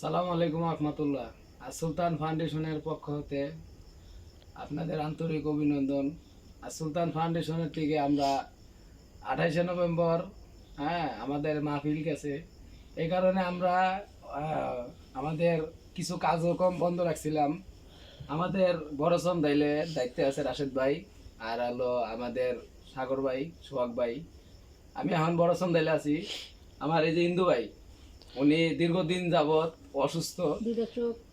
সালাম আলাইকুম রহমতুল্লাহ। আর সুলতান ফাউন্ডেশনের পক্ষ হতে আপনাদের আন্তরিক অভিনন্দন। আর সুলতান ফাউন্ডেশনের থেকে আমরা আঠাইশে নভেম্বর হ্যাঁ আমাদের মাহফিল গেছে। এই কারণে আমরা আমাদের কিছু কার্যক্রম বন্ধ রাখছিলাম। আমাদের বড়সন দাইলে দায়িত্বে আছে রাশেদ ভাই আর হলো আমাদের সাগর ভাই, সোহাগ ভাই। আমি এখন বড়সন দাইলে আছি। আমার এই যে ইন্দু ভাই, উনি দীর্ঘদিন যাবৎ অসুস্থ।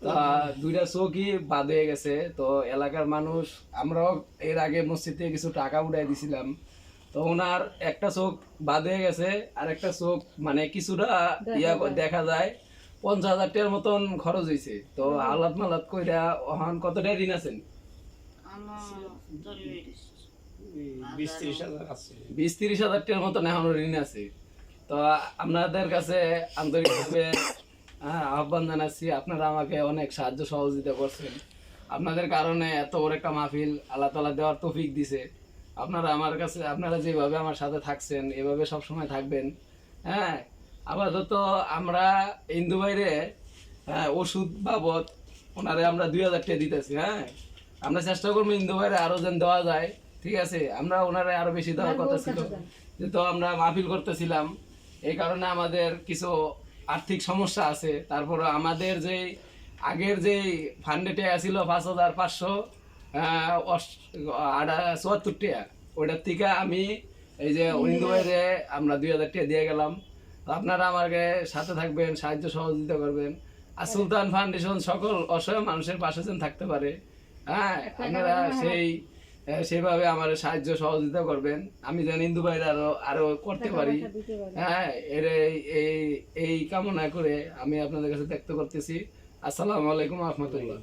তা দুইটা চোখই বাদ হয়ে গেছে। তো এলাকার মানুষ আমরাও এর আগে মসজিদ থেকে কিছু টাকা উঠাই দিছিলাম। তো ওনার একটা চোখ বাদ হয়ে গেছে আর একটা চোখ মানে কিছুটা ইয়া দেখা যায়। পঞ্চাশ হাজার টাকার মতন খরচ হয়েছে তো আলাদ মালাদ কইরা ওখান কতটা ঋণ আছেন? বিশ ত্রিশ হাজার আছে। বিশ তিরিশ হাজার টাকার মতন এখনও ঋণ আছে। তো আপনাদের কাছে আন্তরিকভাবে হ্যাঁ, আহ্বান জানাচ্ছি আপনারা আমাকে অনেক সাহায্য সহযোগিতা করছেন। আপনাদের কারণে এত বড় একটা মাহফিল আল্লাহ তালা দেওয়ার তৌফিক দিছে। আপনারা আমার কাছে আপনারা যেভাবে আমার সাথে থাকছেন এভাবে সব সময় থাকবেন। হ্যাঁ আপাতত আমরা ইন্দু বাইরে হ্যাঁ ওষুধ বাবদ ওনারে আমরা দুই হাজার টাকা দিতেছি হ্যাঁ। আমরা চেষ্টা করব ইন্দু বাইরে আরও যেন দেওয়া যায় ঠিক আছে? আমরা ওনারে আরও বেশি দেওয়ার কথা ছিল। যেহেতু আমরা মাহফিল করতেছিলাম এই কারণে আমাদের কিছু আর্থিক সমস্যা আছে। তারপরে আমাদের যে আগের যে ফান্ডে টাকা ছিল পাঁচ হাজার পাঁচশো চুয়াত্তর টাকা। ওইটার থেকে আমি এই যে বাইরে আমরা দুই হাজার টাকা দিয়ে গেলাম। তো আপনারা আমাকে সাথে থাকবেন সাহায্য সহযোগিতা করবেন। আর সুলতান ফাউন্ডেশন সকল অসহায় মানুষের পাশে যেন থাকতে পারে। হ্যাঁ আপনারা সেই সেভাবে আমার সাহায্য সহযোগিতা করবেন। আমি যেন ইন্দু ভাইরা আরও আরও করতে পারি। হ্যাঁ এর এই- এই এই কামনা করে আমি আপনাদের কাছে ব্যক্ত করতেছি। আসসালামু আলাইকুম রহমতুল্লাহ।